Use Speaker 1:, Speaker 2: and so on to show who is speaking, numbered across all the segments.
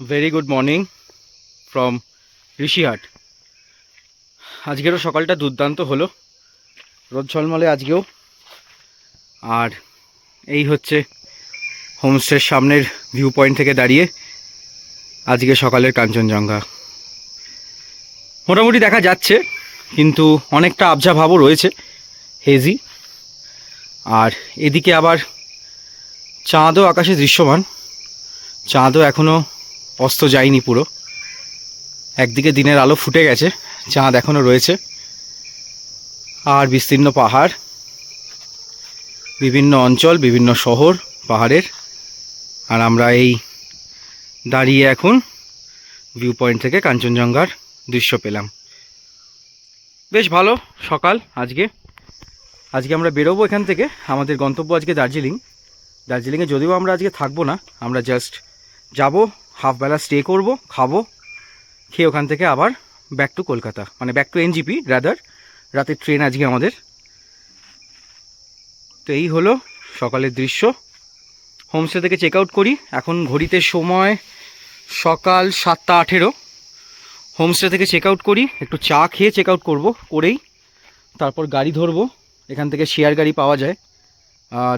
Speaker 1: Very good morning from Rishihat আজকেরও সকালটা দুর্দান্ত হলো। রোদ ঝলমলে আজকেও। আর এই হচ্ছে হোমস্টের সামনের ভিউ পয়েন্ট থেকে দাঁড়িয়ে আজকে সকালের কাঞ্চনজঙ্ঘা। মোটামুটি দেখা যাচ্ছে, কিন্তু অনেকটা আবজা ভাবও রয়েছে হেজি আর এদিকে আবার চাঁদও আকাশে দৃশ্যমান। চাঁদও এখনও অস্ত যায়নি পুরো। একদিকে দিনের আলো ফুটে গেছে, চাঁদ এখনও রয়েছে। আর বিস্তীর্ণ পাহাড়, বিভিন্ন অঞ্চল, বিভিন্ন শহর, পাহাড়ের। আর আমরা এই দাঁড়িয়ে এখন ভিউ পয়েন্ট থেকে কাঞ্চনজঙ্ঘার দৃশ্য পেলাম। বেশ ভালো সকাল আজকে। আজকে আমরা বেরোবো এখান থেকে। আমাদের গন্তব্য আজকে দার্জিলিং। দার্জিলিংয়ে যদিও আমরা আজকে থাকব না, আমরা জাস্ট যাব হাফবেলা স্টে করব, খাব, খেয়ে ওখান থেকে আবার ব্যাক টু কলকাতা। মানে ব্যাক টু এনজিপি রাদার রাতের ট্রেন আজকে আমাদের। তো এই হলো সকালের দৃশ্য। হোমস্টে থেকে চেক আউট করি। এখন ঘড়িতে সময় সকাল সাতটা আঠেরো। হোমস্টে থেকে চেক আউট করি। একটু চা খেয়ে চেক আউট করব করেই। তারপর গাড়ি ধরবো। এখান থেকে শেয়ার গাড়ি পাওয়া যায়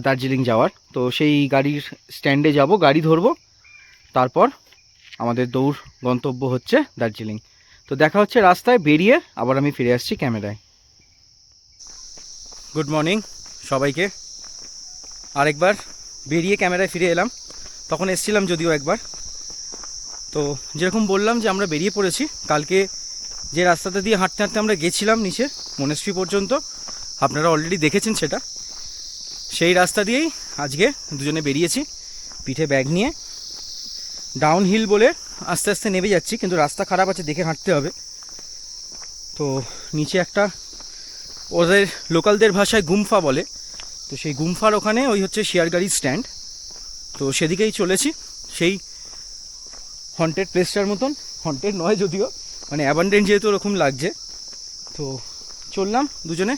Speaker 1: দার্জিলিং যাওয়ার। তো সেই গাড়ির স্ট্যান্ডে যাব, গাড়ি ধরবো। তারপর আমাদের দৌড় গন্তব্য হচ্ছে দার্জিলিং। তো দেখা হচ্ছে রাস্তায়, বেরিয়ে আবার আমি ফিরে আসছি ক্যামেরায়। গুড মর্নিং সবাইকে। আরেকবার বেরিয়ে ক্যামেরায় ফিরে এলাম। তখন এসছিলাম যদিও একবার। তো যেরকম বললাম যে আমরা বেরিয়ে পড়েছি, কালকে যে রাস্তাটা দিয়ে হাঁটতে হাঁটতে আমরা গেছিলাম নিচে মনেস্ট্রি পর্যন্ত, আপনারা অলরেডি দেখেছেন সেটা। সেই রাস্তা দিয়েই আজকে দুজনে বেরিয়েছি, পিঠে ব্যাগ নিয়ে। ডাউন হিল বলে আস্তে আস্তে নেমে যাচ্ছি, কিন্তু রাস্তা খারাপ আছে, দেখে হাঁটতে হবে। তো নিচে একটা ওদের লোকালদের ভাষায় গুমফা বলে, তো সেই গুমফার ওখানে ওই হচ্ছে শেয়ার গাড়ির স্ট্যান্ড। তো সেদিকেই চলেছি, সেই হন্টেড প্লেসটার মতন হন্টেড নয় যদিও মানে অ্যাবান্ডেন্ট যেহেতু ওরকম লাগছে। তো চললাম দুজনে,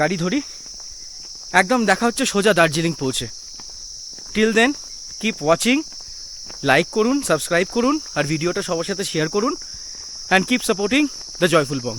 Speaker 1: গাড়ি ধরি, একদম দেখা হচ্ছে সোজা দার্জিলিং পৌঁছে। Till then keep watching like করুন সাবস্ক্রাইব করুন, আর ভিডিওটা সবার সাথে শেয়ার করুন and keep supporting the joyful bong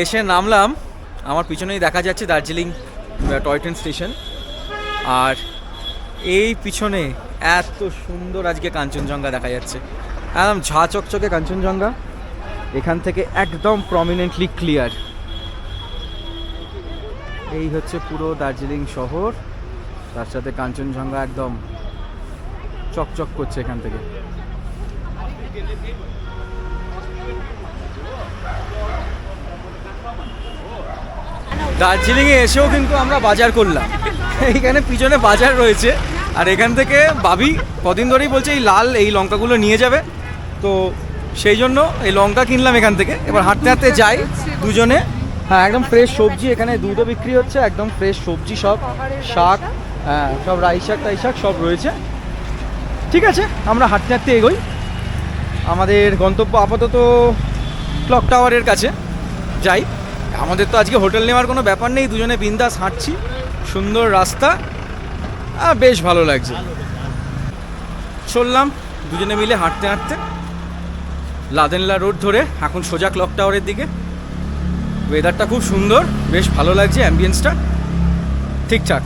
Speaker 1: এসে নামলাম। আমার পিছনেই দেখা যাচ্ছে দার্জিলিং টয় ট্রেন স্টেশন আর এই পিছনে এত সুন্দর আজকে কাঞ্চনজঙ্ঘা দেখা যাচ্ছে। একদম ঝা চকচকে কাঞ্চনজঙ্ঘা। এখান থেকে একদম প্রমিনেন্টলি ক্লিয়ার এই হচ্ছে পুরো দার্জিলিং শহর। তার সাথে কাঞ্চনজঙ্ঘা একদম চকচক করছে এখান থেকে। দার্জিলিংয়ে এসেও কিন্তু আমরা বাজার করলাম। এইখানে পিছনে বাজার রয়েছে। আর এখান থেকে বাবি কদিন ধরেই বলছে, এই লাল এই লঙ্কাগুলো নিয়ে যাবে। তো সেই জন্য এই লঙ্কা কিনলাম এখান থেকে। এবার হাঁটতে হাঁটতে যাই দুজনে। হ্যাঁ একদম ফ্রেশ সবজি এখানে দুধও বিক্রি হচ্ছে, একদম ফ্রেশ সবজি সব, শাক হ্যাঁ সব রাই শাক, টাই শাক সব রয়েছে। ঠিক আছে, আমরা হাঁটতে হাঁটতে এগোই। আমাদের গন্তব্য আপাতত ক্লক টাওয়ারের কাছে। যাই। আমাদের তো আজকে হোটেল নেওয়ার কোনো ব্যাপার নেই, দুজনে বিন্দাস হাঁটছি, সুন্দর রাস্তা বেশ ভালো লাগছে। চললাম, দুজনে মিলে হাঁটতে হাঁটতে, লাদেনলা রোড ধরে, এখন সোজা ক্লক টাওয়ারের দিকে। ওয়েদারটা খুব সুন্দর, বেশ ভালো লাগছে অ্যাম্বিয়েন্সটা ঠিকঠাক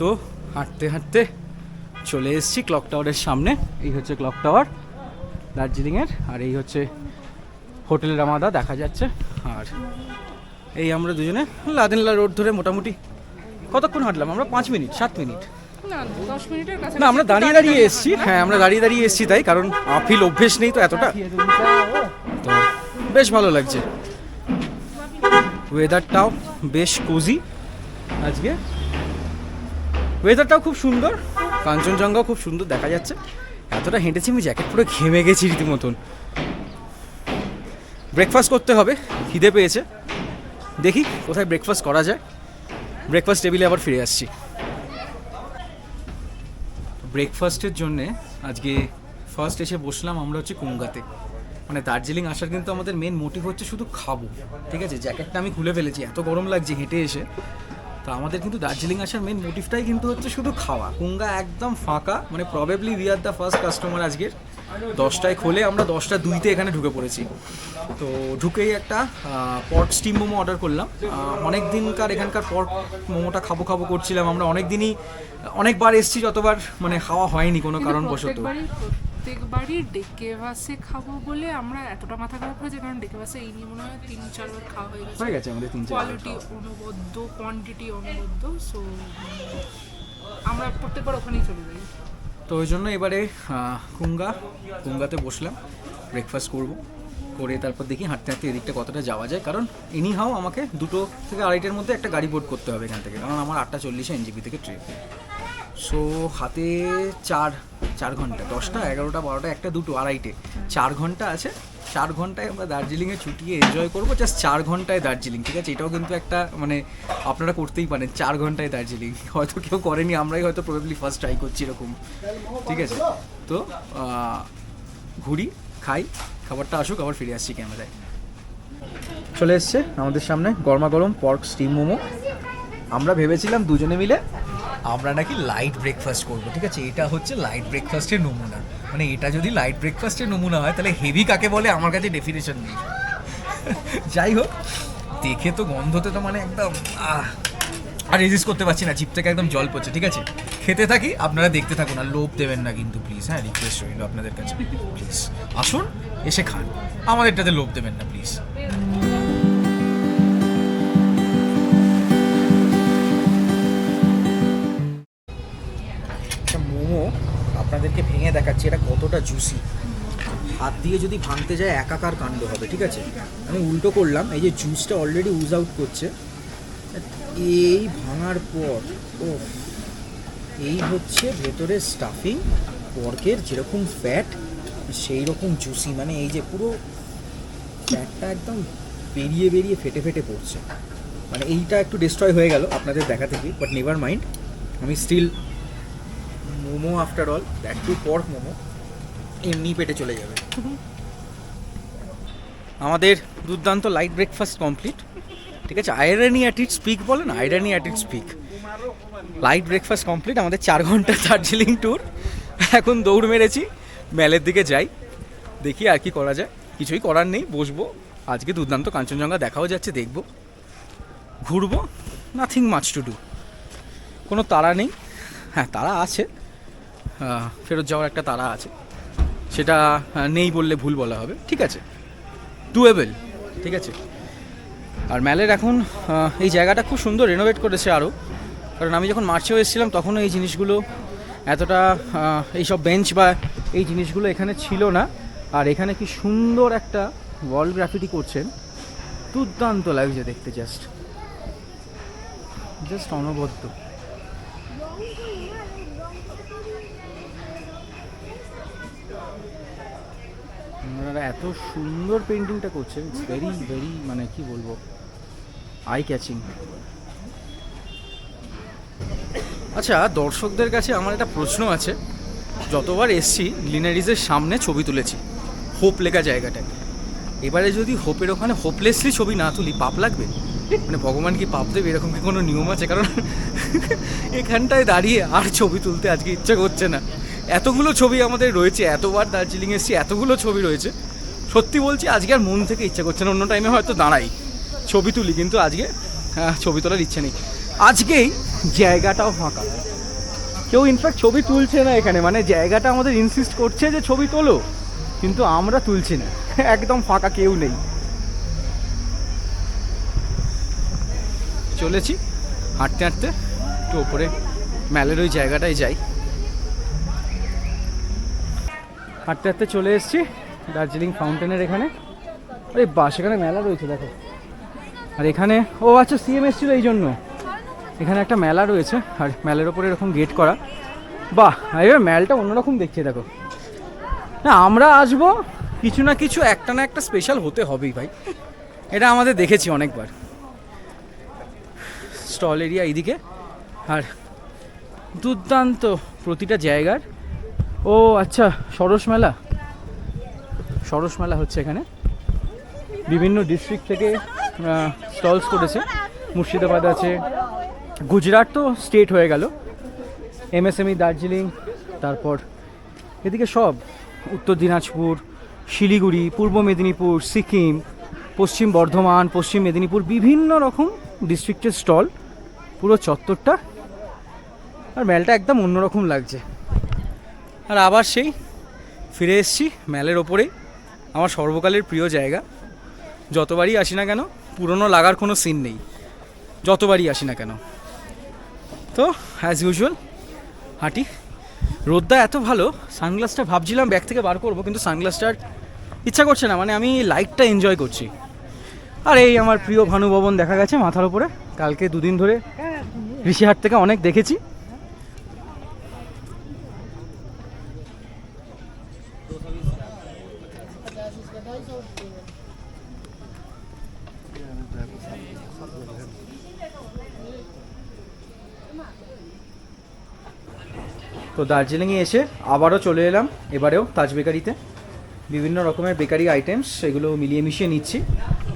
Speaker 1: তো হাঁটতে হাঁটতে চলে এসেছি ক্লক টাওয়ারের সামনে, এই হচ্ছে ক্লক টাওয়ার, দার্জিলিংয়ের, আর এই হচ্ছে হোটেল রামাদা দেখা যাচ্ছে। আর এই আমরা দুজনে লাদেনলা রোড ধরে মোটামুটি কতক্ষণ হাঁটলাম? আমরা পাঁচ মিনিট সাত মিনিট।
Speaker 2: না দশ মিনিটের
Speaker 1: না আমরা দাঁড়িয়ে দাঁড়িয়ে এসেছি। হ্যাঁ আমরা দাঁড়িয়ে দাঁড়িয়ে এসেছি তাই কারণ আফিল অভ্যেস নেই তো এতটা। তো বেশ ভালো লাগছে। ওয়েদারটাও বেশ কোজি আজকে ওয়েদারটাও খুব সুন্দর কাঞ্চনজঙ্ঘাও খুব সুন্দর দেখা যাচ্ছে। এতটা হেঁটেছি আমি জ্যাকেট পুরো ঘেমে গেছি রীতিমতন। ব্রেকফাস্ট করতে হবে, খিদে পেয়েছে। দেখি কোথায় ব্রেকফাস্ট করা যায়। ব্রেকফাস্ট টেবিলে আবার ফিরে আসছি। ব্রেকফাস্টের জন্যে আজকে ফার্স্ট এসে বসলাম আমরা হচ্ছে কুঙ্গাতে মানে দার্জিলিং আসার কিন্তু আমাদের মেন মোটিভ হচ্ছে শুধু খাব। ঠিক আছে? জ্যাকেটটা আমি খুলে ফেলেছি, এত গরম লাগছে হেঁটে এসে। তো আমাদের কিন্তু দার্জিলিং আসার মেন মোটিভটাই কিন্তু হচ্ছে শুধু খাওয়া। কুঙ্গা একদম ফাঁকা মানে probably we are the first customer আজকের। দশটায় খোলে আমরা দশটা দুইতে এখানে ঢুকে পড়েছি। তো ঢুকেই একটা পর্ক স্টিম মোমো অর্ডার করলাম। অনেক দিনকার এখানকার পর্ক মোমোটা খাব খাব করছিলাম। আমরা অনেক দিনই অনেকবার এসেছি যতবার মানে খাওয়া হয়নি কোনো কারণবশত।
Speaker 2: প্রত্যেকবারই প্রত্যেকবারই ডেকে বাসে খাব বলে আমরা এতটা মাথা খারাপ হয়েছে কারণ ডেকে বাসে এই নিয়ে মনে হয় তিন চারবার খাওয়া হয়ে গেছে।
Speaker 1: হয়ে গেছে আমাদের তিন
Speaker 2: কোয়ালিটি অনবদ্য কোয়ান্টিটি অনবদ্য সো আমরা প্রত্যেকবার ওখানেই চলে যাই।
Speaker 1: তো ওই জন্য এবারে কুঙ্গা, কুঙ্গাতে বসলাম। ব্রেকফাস্ট করব। করে তারপর দেখি হাঁটতে হাঁটতে এদিকটা কতটা যাওয়া যায়। কারণ এনি হাও আমাকে দুটো থেকে আড়াইটের মধ্যে একটা গাড়ি বোর্ড করতে হবে এখান থেকে। কারণ আমার আটটা চল্লিশে এনজিপি থেকে ট্রেন সো হাতে চার চার ঘণ্টা, দশটা, এগারোটা, বারোটা, একটা, দুটো, আড়াইটে। চার ঘণ্টা আছে। চার ঘন্টায় আমরা দার্জিলিংয়ে ছুটিয়ে এনজয় করব জাস্ট চার ঘন্টায় দার্জিলিং, ঠিক আছে? এটাও কিন্তু একটা মানে আপনারা করতেই পারেন, চার ঘন্টায় দার্জিলিং। হয়তো কেউ করেনি, আমরাই হয়তো প্রবেবলি ফার্স্ট ট্রাই করছি এরকম, ঠিক আছে? তো ঘুরি, খাই, খাবারটা আসুক, আবার ফিরে আসছি ক্যামেরায়। চলে এসছে আমাদের সামনে গরমা গরম পর্ক স্টিম মোমো। আমরা ভেবেছিলাম দুজনে মিলে আমরা নাকি লাইট ব্রেকফাস্ট করব, ঠিক আছে? এটা হচ্ছে লাইট ব্রেকফাস্টের নমুনা। মানে এটা যদি লাইট ব্রেকফাস্টের নমুনা হয়, তাহলে হেভি কাকে বলে? আমার কাছে ডেফিনেশন নেই। যাই হোক, দেখে তো গন্ধতে তো মানে একদম আর রেজিস্ট করতে পারছি না জিপ থেকে একদম জল পড়ছে, ঠিক আছে? খেতে থাকি, আপনারা দেখতে থাকুন, আর লোভ দেবেন না কিন্তু প্লিজ হ্যাঁ রিকোয়েস্ট রইল আপনাদের কাছে প্লিজ আসুন, এসে খান। আমাদেরটাতে লোভ দেবেন না প্লিজ কতটা জুসি হাত দিয়ে যদি ভাঙতে যায় একাকার কাণ্ড হবে, ঠিক আছে? আমি উল্টো করলাম, এই যে জুসটা অলরেডি উজ আউট করছে। এই ভাঙার পর ও এই হচ্ছে ভেতরে স্টাফিং পর্কের যেরকম ফ্যাট সেই রকম জুসি মানে এই যে পুরো ফ্যাটটা একদম বেরিয়ে বেরিয়ে ফেটে ফেটে পড়ছে। মানে এইটা একটু ডিস্ট্রয় হয়ে গেল আপনাদের দেখা থেকে বাট নেভার মাইন্ড আমি still momo after all that two pork momo. এমনি পেটে চলে যাবে। আমাদের দুর্দান্ত লাইট ব্রেকফাস্ট কমপ্লিট ঠিক আছে? আয়রানি অ্যাট ইট স্পিক বলেন আয়রানি at it speak light breakfast complete আমাদের চার ঘণ্টা দার্জিলিং ট্যুর এখন দৌড় মেরেছি ম্যালের দিকে যাই। দেখি আর কি করা যায়। কিছুই করার নেই, বসবো। আজকে দুর্দান্ত কাঞ্চনজঙ্ঘা দেখাও যাচ্ছে, দেখব। ঘুরবো নাথিং মাচ টু ডু কোনো তাড়া নেই। হ্যাঁ তারা আছে। ফেরত যাওয়ার একটা তারা আছে। সেটা নেই বললে ভুল বলা হবে। ঠিক আছে? ডুয়েবল ঠিক আছে? আর ম্যালের এখন এই জায়গাটা খুব সুন্দর রেনোভেট করেছে আরও কারণ আমি যখন মার্চেও এসেছিলাম তখনও এই জিনিসগুলো এতটা এইসব বেঞ্চ বা এই জিনিসগুলো এখানে ছিল না। আর এখানে কি সুন্দর একটা ওয়াল গ্রাফিটি করছেন। দুর্দান্ত লাগছে দেখতে জাস্ট জাস্ট অনবদ্য। ওনারা এত সুন্দর পেন্টিংটা করছেন ইটস ভেরি ভেরি মানে কি বলব আই ক্যাচিং আচ্ছা দর্শকদের কাছে আমার একটা প্রশ্ন আছে। যতবার এসছি লিনারিজের সামনে ছবি তুলেছি, হোপ লেখা জায়গাটায়। এবারে যদি হোপের ওখানে হোপলেসলি ছবি না তুলি, পাপ লাগবে? মানে ভগবান কি পাপ দেবে? এরকম কি কোনো নিয়ম আছে? কারণ এখানটায় দাঁড়িয়ে আর ছবি তুলতে আজকে ইচ্ছা করছে না। এতগুলো ছবি আমাদের রয়েছে এতবার দার্জিলিং এসেছি এতগুলো ছবি রয়েছে। সত্যি বলছি আজকে আর মন থেকে ইচ্ছা করছে না অন্য টাইমে হয়তো দাঁড়াই। ছবি তুলি কিন্তু আজকে আহ, ছবি তোলার ইচ্ছে নেই। আজকেই জায়গাটাও ফাঁকা। কেউ ইনফ্যাক্ট ছবি তুলছে না এখানে মানে জায়গাটা আমাদের ইনসিস্ট করছে যে ছবি তোলো কিন্তু আমরা তুলছি না। একদম ফাঁকা কেউ নেই। চলেছি হাঁটতে হাঁটতে একটু ওপরে ম্যালের ওই জায়গাটায় যাই। হাঁটতে হাঁটতে চলে এসেছি দার্জিলিং ফাউন্টেনের এখানে। আরে বা সেখানে মেলা রয়েছে, দেখো। আর এখানে, ও আচ্ছা সিএম এসেছিল এই জন্য। এখানে একটা মেলা রয়েছে, আর মেলার ওপরে এরকম গেট করা। বাহ, এবার মেলটা অন্যরকম দেখছে, দেখো। না, আমরা আসব, কিছু না কিছু একটা না একটা স্পেশাল হতে হবেই ভাই। এটা আমাদের দেখেছি অনেকবার। স্টল এরিয়া এইদিকে। আর দুর্দান্ত প্রতিটা জায়গার ও আচ্ছা সরস মেলা। সরস মেলা হচ্ছে এখানে। বিভিন্ন ডিস্ট্রিক্ট থেকে স্টলস করেছে। মুর্শিদাবাদ আছে। গুজরাট তো স্টেট হয়ে গেল। এমএসএমই দার্জিলিং, তারপর এদিকে সব। উত্তর দিনাজপুর, শিলিগুড়ি, পূর্ব মেদিনীপুর, সিকিম, পশ্চিম বর্ধমান, পশ্চিম মেদিনীপুর, বিভিন্ন রকম ডিস্ট্রিক্টের স্টল পুরো চত্বরটা। আর মেলটা একদম অন্যরকম লাগছে। আর আবার সেই ফিরে এসেছি ম্যালের ওপরেই, আমার সর্বকালের প্রিয় জায়গা। যতবারই আসি না কেন, পুরনো লাগার কোনো সিন নেই। যতবারই আসি না কেন। তো অ্যাজ ইউজুয়াল হাঁটি। রোদটা এত ভালো সানগ্লাসটা ভাবছিলাম ব্যাগ থেকে বার করব, কিন্তু সানগ্লাসটার ইচ্ছা করছে না মানে আমি লাইটটা এনজয় করছি। আর এই আমার প্রিয় ভানুভবন দেখা গেছে মাথার উপরে কালকে দুদিন ধরে ঋষিহাট থেকে অনেক দেখেছি। তো দার্জিলিংয়ে এসে আবারও চলে এলাম, এবারেও তাজ বেকারিতে। বিভিন্ন রকমের বেকারি আইটেমস এগুলো মিলিয়ে মিশিয়ে নিচ্ছি।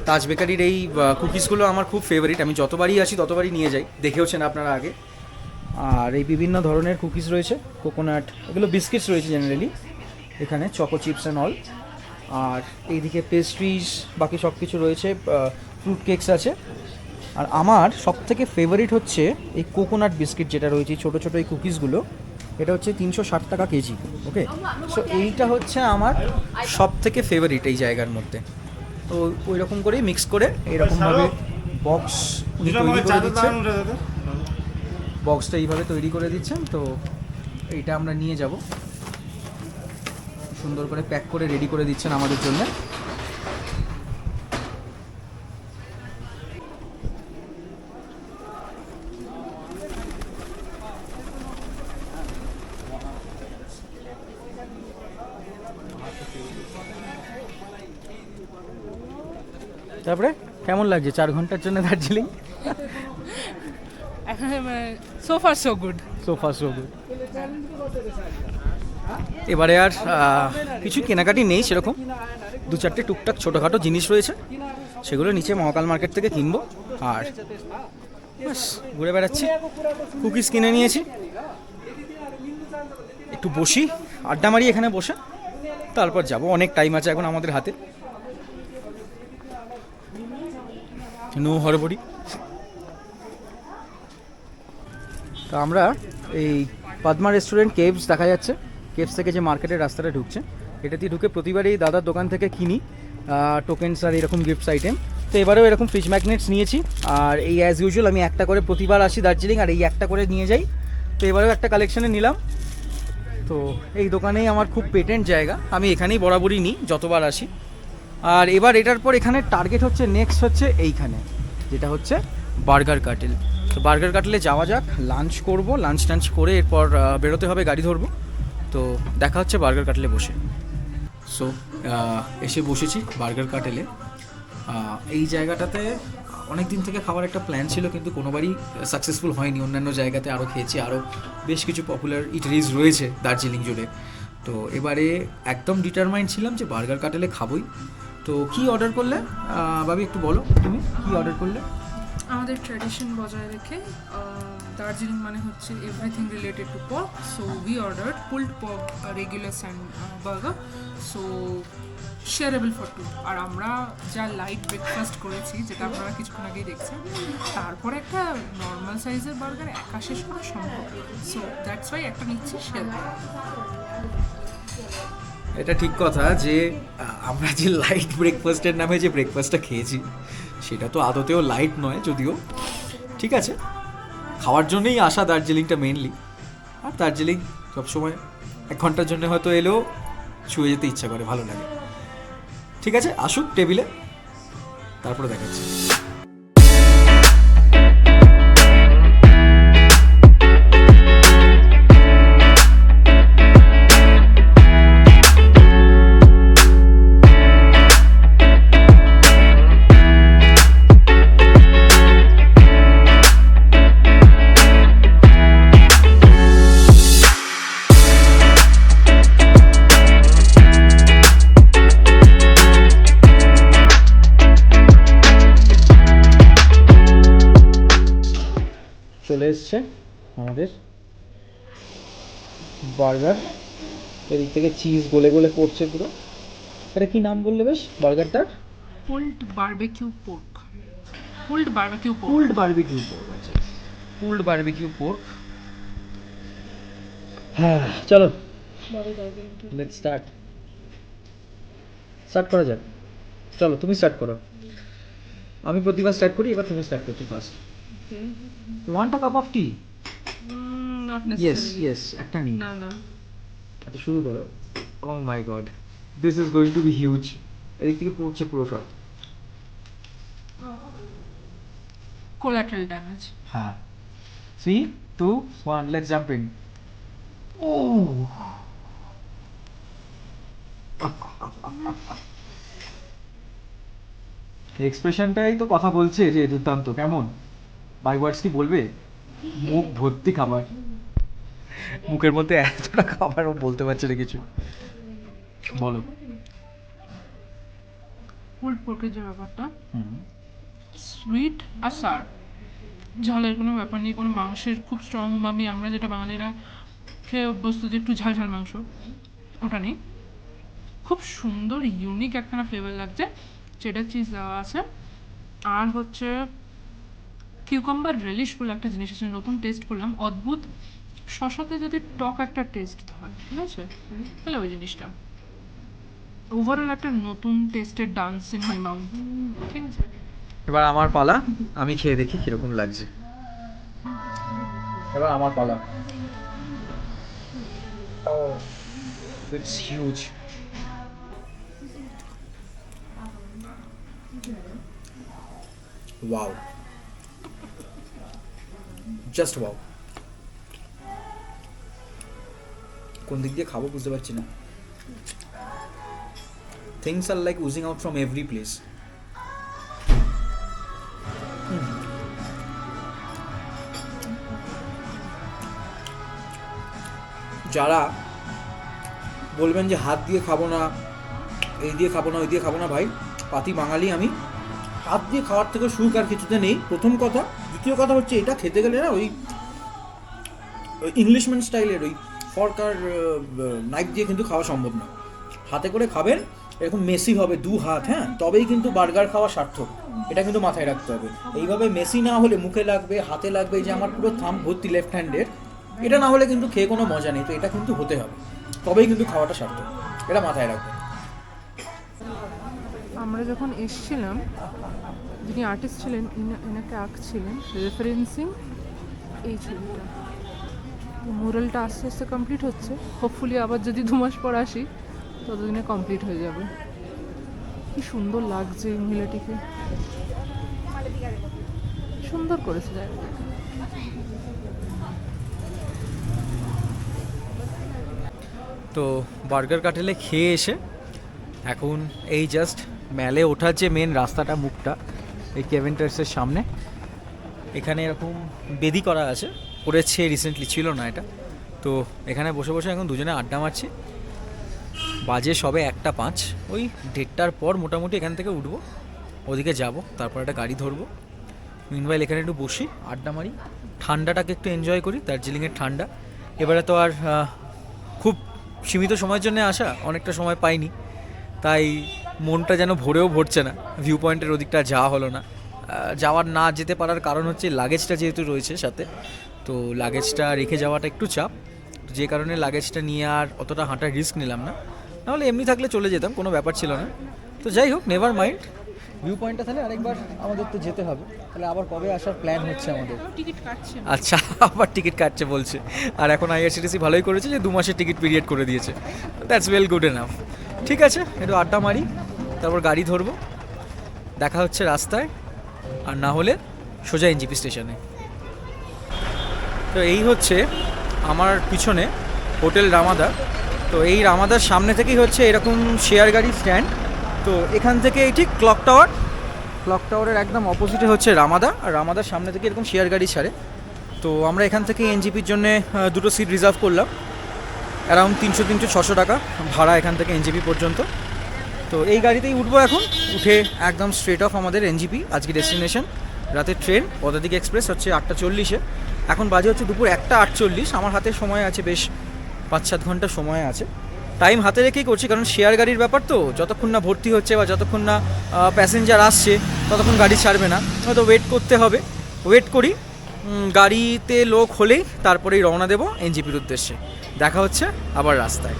Speaker 1: তাজ বেকারির এই কুকিজগুলো আমার খুব ফেভারিট আমি যতবারই আসি, ততবারই নিয়ে যাই। দেখেওছেন আপনারা আগে। আর এই বিভিন্ন ধরনের কুকিজ রয়েছে। কোকোনাট এগুলো বিস্কিটস রয়েছে জেনারেলি এখানে চকো চিপস অ্যান্ড অল আর এইদিকে পেস্ট্রিজ বাকি সব কিছু রয়েছে ফ্রুট কেকস আছে। আর আমার সব থেকে ফেভারিট হচ্ছে এই কোকোনাট বিস্কিট যেটা রয়েছে ছোটো ছোটো এই কুকিজগুলো এটা হচ্ছে তিনশো ষাট টাকা কেজি ওকে? সো এইটা হচ্ছে আমার সব থেকে ফেভারিট এই জায়গার মধ্যে। তো ওই রকম করেই মিক্স করে এইরকমভাবে বক্স উনি তৈরি করে দিচ্ছেন। বক্সটা এইভাবে তৈরি করে দিচ্ছেন তো এইটা আমরা নিয়ে যাব। সুন্দর করে প্যাক করে রেডি করে দিচ্ছেন আমাদের জন্য। কেমন লাগছে? চার ঘণ্টার জন্য দার্জিলিং?
Speaker 2: মানে so far so good
Speaker 1: so far so good এবারে আর কিছু কেনাকাটি নেই সেরকম। দু চারটে টুকটাক ছোটোখাটো জিনিস রয়েছে। সেগুলো নিচে মহাকাল মার্কেট থেকে কিনবো। আর ঘুরে বেড়াচ্ছি। কুকিজ কিনে নিয়েছি। একটু বসি। আড্ডা মারি এখানে বসে। তারপর যাব। অনেক টাইম আছে এখন আমাদের হাতে। নো হরবড়ি তো আমরা এই পদ্মা রেস্টুরেন্ট কেভস দেখা যাচ্ছে। কেভস থেকে যে মার্কেটের রাস্তাটা ঢুকছে, এটা দিয়ে ঢুকে প্রতিবারই দাদার দোকান থেকে কিনি টোকেন্স আর এরকম গিফটস আইটেম তো এবারেও এরকম ফ্রিজ ম্যাগনেটস নিয়েছি, আর এই অ্যাজ ইউজুয়াল আমি একটা করে প্রতিবার আসি দার্জিলিং, আর এই একটা করে নিয়ে যাই। তো এবারেও একটা কালেকশনে নিলাম। তো এই দোকানেই আমার খুব পেটেন্ট জায়গা। আমি এখানেই বরাবরই নিই, যতবার আসি। আর এবার এটার পর এখানে টার্গেট হচ্ছে নেক্সট হচ্ছে এইখানে, যেটা হচ্ছে বার্গার কাটেল তো বার্গার কাটেলে যাওয়া যাক লাঞ্চ করব লাঞ্চ টাঞ্চ করে এরপর বেরোতে হবে, গাড়ি ধরবো। তো দেখা হচ্ছে বার্গার কাটেলে বসে। সো এসে বসেছি বার্গার কাটেলে এই জায়গাটাতে অনেক দিন থেকে খাবার একটা প্ল্যান ছিল, কিন্তু কোনোবারই সাকসেসফুল হয়নি। অন্যান্য জায়গাতে আরও খেয়েছি আরও বেশ কিছু পপুলার ইটারিজ রয়েছে দার্জিলিং জুড়ে। তো এবারে একদম ডিটারমাইন্ড ছিলাম যে বার্গার কাটেলে খাবোই। তো কি অর্ডার করলে? বাবি, একটু বলো তুমি, কি অর্ডার করলে?
Speaker 2: আমাদের ট্র্যাডিশন বজায় রেখে দার্জিলিং মানে হচ্ছে everything related to pork so we order pulled pork regular sand burger so shareable for two আর আমরা যা লাইট ব্রেকফাস্ট করেছি, যেটা আপনারা কিছুক্ষণ আগেই দেখছেন, তারপরে একটা নর্মাল সাইজের বার্গার একা শেষ করা সম্ভব। সো দ্যাটস ওয়াই একটা নিচ্ছি শেয়ার
Speaker 1: এটা ঠিক কথা যে আমরা যে লাইট ব্রেকফাস্টের নামে যে ব্রেকফাস্টটা খেয়েছি, সেটা তো আদতেও লাইট নয় যদিও। ঠিক আছে, খাওয়ার জন্যই আসা দার্জিলিংটা মেনলি আর দার্জিলিং সবসময় এক ঘণ্টার জন্য হয়তো এলেও ছুঁয়ে যেতে ইচ্ছা করে, ভালো লাগে। ঠিক আছে, আসুক টেবিলে, তারপরে দেখাচ্ছি। হচ্ছে আমাদের বার্গার। এদিক থেকে চিজ গলে গলে পড়ছে পুরো। এটা কি নাম বললে বেশ? বার্গারটার
Speaker 2: pulled barbecue pork pulled barbecue pork
Speaker 1: pulled barbecue pork আছে পুলড বারবিকিউ পোর্ক হ্যাঁ চলো। লেট স্টার্ট স্টার্ট করা যাক। চলো তুমি স্টার্ট করো। আমি প্রতিবার স্টার্ট করি এবার তুমি স্টার্ট করছ ফার্স্ট ওয়ানটা cup of tea
Speaker 2: Mm, not necessarily.
Speaker 1: Yes একটা নিই
Speaker 2: না না
Speaker 1: আচ্ছা শুরু করো। ও my god this is going to be huge এদিক থেকে পড়ছে পুরো সব।
Speaker 2: Collateral damage.
Speaker 1: হ্যাঁ। Three two one let's jump in ও এক্সপ্রেশনটাই তো কথা বলছে যে দুর্দান্ত। কেমন? বাই ওয়ার্ডস কি বলবে? মুখ ভর্তি খাবার মুখের মধ্যে এতটা খাবার ও বলতে পারছে না কিছু। বলো।
Speaker 2: pork এর যে ব্যাপারটা সুইট আর সার ঝালের কোনো ব্যাপার নেই কোনো মাংসের খুব স্ট্রং উমামি আমরা যেটা বাঙালিরা খেয়ে অভ্যস্ত যে একটু ঝাল ঝাল মাংস ওটা নেই। খুব সুন্দর ইউনিক একখানা ফ্লেভার লাগছে চেডার চিজ দেওয়া আছে। আর হচ্ছে কিউকাম্বার রেলিশ বলে একটা জিনিস আছে নতুন টেস্ট করলাম অদ্ভুত। শশাতে যদি টক একটা টেস্ট হয় ঠিক আছে? তাহলে ওই জিনিসটা। ওভারঅল একটা নতুন টেস্টের ডান্স ইন মাই মাউথ ঠিক আছে?
Speaker 1: এবার আমার পালা আমি খেয়ে দেখি কীরকম লাগছে। এবার আমার পালা। It's huge wow just wow কোন দিক দিয়ে খাব বুঝতে পারছি না। Things are like oozing out from every place যারা বলবেন যে হাত দিয়ে খাব না, এই দিয়ে খাব না, ওই দিয়ে খাব না, ভাই, পাতি বাঙালি আমি। হাত দিয়ে খাওয়ার থেকে সুখ আর কিছুতে নেই, প্রথম কথা। দ্বিতীয় কথা হচ্ছে, এটা খেতে গেলে না ওই ইংলিশম্যান স্টাইলের ওই ফরকার নাইফ দিয়ে কিন্তু খাওয়া সম্ভব না। হাতে করে খাবেন, এরকম মেসি হবে দু হাত হ্যাঁ তবেই কিন্তু বার্গার খাওয়া সার্থক। এটা কিন্তু মাথায় রাখতে হবে। এইভাবে মেসি না হলে মুখে লাগবে, হাতে লাগবে যে আমার পুরো থাম ভর্তি লেফট হ্যান্ডের এটা না হলে কিন্তু খেয়ে কোনো মজা নেই, তো এটা কিন্তু হতে হবে। তবেই কিন্তু খাওয়াটা সার্থক। এটা মাথায় রাখবে
Speaker 2: আমরা যখন এসছিলাম, যিনি আর্টিস্ট ছিলেন এনাকে আঁকছিলেন রেফারেন্সিং এই ছবিটা। মুরালটা আস্তে আস্তে কমপ্লিট হচ্ছে। হোপফুলি আবার যদি দু মাস পর আসি, ততদিনে কমপ্লিট হয়ে যাবে। কি সুন্দর লাগছে এই মহিলাটিকে। সুন্দর করেছে জায়গাটা।
Speaker 1: তো বার্গার কাটেলে খেয়ে এসে, এখন এই জাস্ট ম্যালে ওঠার যে মেন রাস্তাটা, মুখটা, এই কেভেন্টার্সের সামনে, এখানে এরকম বেদি করা আছে। করেছে রিসেন্টলি ছিল না এটা। তো এখানে বসে বসে এখন দুজনে আড্ডা মারছি। বাজে সবে একটা পাঁচ। ওই দেড়টার পর মোটামুটি এখান থেকে উঠবো। ওদিকে যাব, তারপর একটা গাড়ি ধরবো। মিনওয়াইল এখানে একটু বসি, আড্ডা মারি। ঠান্ডাটাকে একটু এনজয় করি দার্জিলিংয়ের ঠান্ডা। এবারে তো আর খুব সীমিত সময়ের জন্য আসা, অনেকটা সময় পাইনি। তাই মনটা যেন ভরেও ভরছে না। ভিউ পয়েন্টের ওদিকটা যাওয়া হলো না। যাওয়ার না যেতে পারার কারণ হচ্ছে লাগেজটা যেহেতু রয়েছে সাথে তো লাগেজটা রেখে যাওয়াটা একটু চাপ। যে কারণে লাগেজটা নিয়ে আর অতটা হাঁটার রিস্ক নিলাম না। নাহলে এমনি থাকলে চলে যেতাম কোনো ব্যাপার ছিল না। তো যাই হোক নেভার মাইন্ড ভিউ পয়েন্টটা তাহলে আরেকবার আমাদের তো যেতে হবে। তাহলে আবার কবে আসার প্ল্যান হচ্ছে আমাদের?
Speaker 2: টিকিট কাটছে।
Speaker 1: আচ্ছা আবার টিকিট কাটছে বলছে। আর এখন আইআরসিটিসি ভালোই করেছে যে দু মাসের টিকিট পিরিয়ড করে দিয়েছে। দ্যাটস ওয়েল গুড এনাফ ঠিক আছে একটু আড্ডা মারি। তারপর গাড়ি ধরবো। দেখা হচ্ছে রাস্তায়, আর না হলে সোজা এনজিপি স্টেশনে। তো এই হচ্ছে আমার পিছনে হোটেল রামাদা তো এই রামাদার সামনে থেকেই হচ্ছে এরকম শেয়ার গাড়ি স্ট্যান্ড। তো এখান থেকে এই ঠিক ক্লক টাওয়ার। ক্লক টাওয়ারের একদম অপোজিটে হচ্ছে রামাদা, আর রামাদার সামনে থেকে এরকম শেয়ার গাড়ি ছাড়ে। তো আমরা এখান থেকে এনজিপির জন্য দুটো সিট রিজার্ভ করলাম। অ্যারাউন্ড তিনশো তিনশো ছশো টাকা ভাড়া এখান থেকে এনজিপি পর্যন্ত। তো এই গাড়িতেই উঠবো এখন। উঠে একদম স্ট্রেট অফ আমাদের এনজিপি আজকে ডেস্টিনেশন রাতের ট্রেন পদাতিক এক্সপ্রেস হচ্ছে আটটা চল্লিশে। এখন বাজে হচ্ছে দুপুর একটা আটচল্লিশ। আমার হাতে সময় আছে বেশ পাঁচ সাত ঘণ্টা সময় আছে। টাইম হাতে রেখেই করছি, কারণ শেয়ার গাড়ির ব্যাপার তো। যতক্ষণ না ভর্তি হচ্ছে বা যতক্ষণ না প্যাসেঞ্জার আসছে, ততক্ষণ গাড়ি ছাড়বে না। হয়তো ওয়েট করতে হবে। ওয়েট করি। গাড়িতে লোক হলেই তারপরেই রওনা দেবো এনজিপির উদ্দেশ্যে। দেখা হচ্ছে আবার রাস্তায়।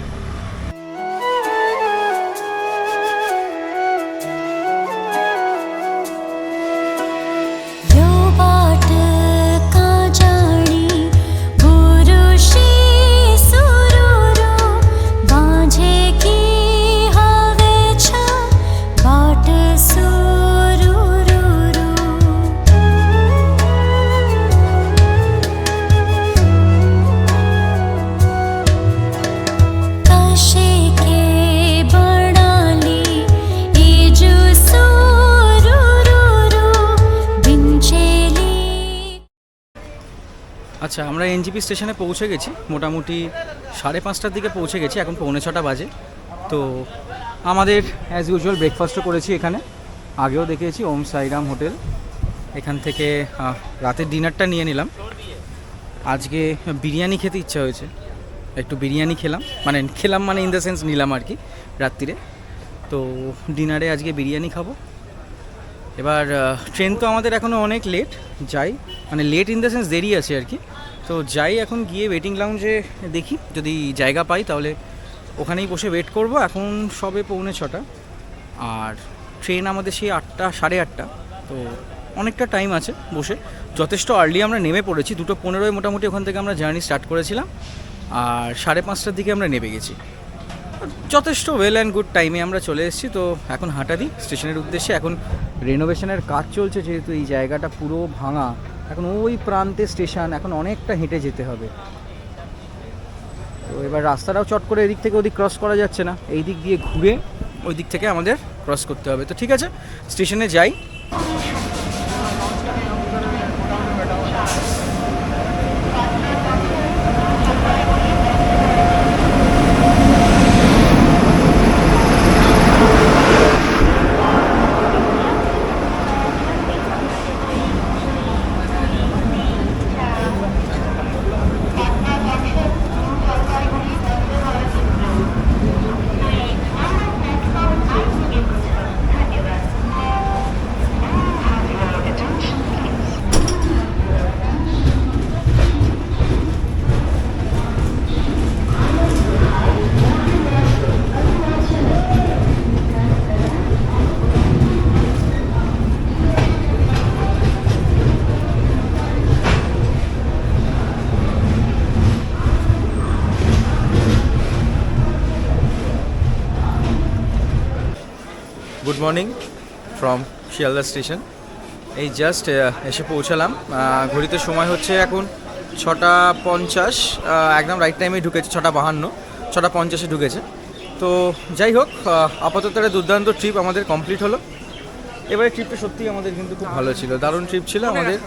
Speaker 1: আচ্ছা আমরা এনজিপি স্টেশনে পৌঁছে গেছি। মোটামুটি সাড়ে পাঁচটার দিকে পৌঁছে গেছি, এখন পৌনে ছটা বাজে। তো আমাদের অ্যাজ ইউজুয়াল ব্রেকফাস্টও করেছি এখানে। আগেও দেখেছি ওম সাইরাম হোটেল। এখান থেকে রাতের ডিনারটা নিয়ে নিলাম। আজকে বিরিয়ানি খেতে ইচ্ছা হয়েছে। একটু বিরিয়ানি খেলাম। মানে খেলাম মানে ইন দ্য সেন্স নিলাম আর কি, রাত্রিরে। তো ডিনারে আজকে বিরিয়ানি খাব। এবার ট্রেন তো আমাদের এখনও অনেক লেট যাই। মানে লেট ইন দ্য সেন্স দেরি আছে আর কি। তো যাই এখন গিয়ে ওয়েটিং লাউঞ্জে দেখি। যদি জায়গা পাই তাহলে ওখানেই বসে ওয়েট করব। এখন সবে পৌনে ছটা। আর ট্রেন আমাদের সেই আটটা, সাড়ে আটটা। তো অনেকটা টাইম আছে বসে। যথেষ্ট আর্লি আমরা নেমে পড়েছি। দুটো পনেরোয় মোটামুটি ওখান থেকে আমরা জার্নি স্টার্ট করেছিলাম। আর সাড়ে পাঁচটার দিকে আমরা নেমে গেছি। যথেষ্ট ওয়েল অ্যান্ড গুড টাইমে আমরা চলে এসেছি। তো এখন হাঁটা দিই স্টেশনের উদ্দেশ্যে। এখন রেনোভেশনের কাজ চলছে যেহেতু এই জায়গাটা পুরো ভাঙা। এখন ওই প্রান্তে স্টেশন, এখন অনেকটা হেঁটে যেতে হবে। তো এবার রাস্তাটাও চট করে এদিক থেকে ওদিক ক্রস করা যাচ্ছে না। এই দিক দিয়ে ঘুরে ওই দিক থেকে আমাদের ক্রস করতে হবে। তো ঠিক আছে, স্টেশনে যাই। Good morning from Sealdah station এই জাস্ট এসে পৌঁছালাম। ঘড়িতে সময় হচ্ছে এখন ছটা পঞ্চাশ একদম রাইট টাইমে ঢুকেছে ছটা বাহান্ন ছটা পঞ্চাশে ঢুকেছে। তো যাই হোক আপাতত একটা দুর্দান্ত ট্রিপ আমাদের কমপ্লিট হলো। এবারে ট্রিপটা সত্যিই আমাদের কিন্তু খুব ভালো ছিল দারুণ ট্রিপ ছিল। আমাদের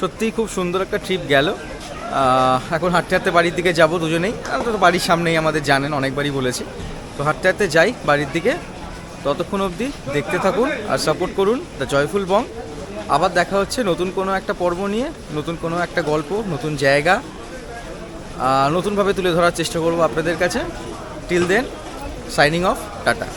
Speaker 1: সত্যিই খুব সুন্দর একটা ট্রিপ গেল। এখন হাঁটতে হাঁটতে বাড়ির দিকে যাব দুজনেই। তো বাড়ির সামনেই আমাদের জানেন অনেকবারই বলেছি। তো হাঁটতে হাঁটতে যাই বাড়ির দিকে। ততক্ষণ অবধি দেখতে থাকুন আর সাপোর্ট করুন দ্য জয়ফুল বং। আবার দেখা হচ্ছে নতুন কোনো একটা পর্ব নিয়ে, নতুন কোনো একটা গল্প, নতুন জায়গা। নতুনভাবে তুলে ধরার চেষ্টা করব আপনাদের কাছে। Till then signing off ta-ta.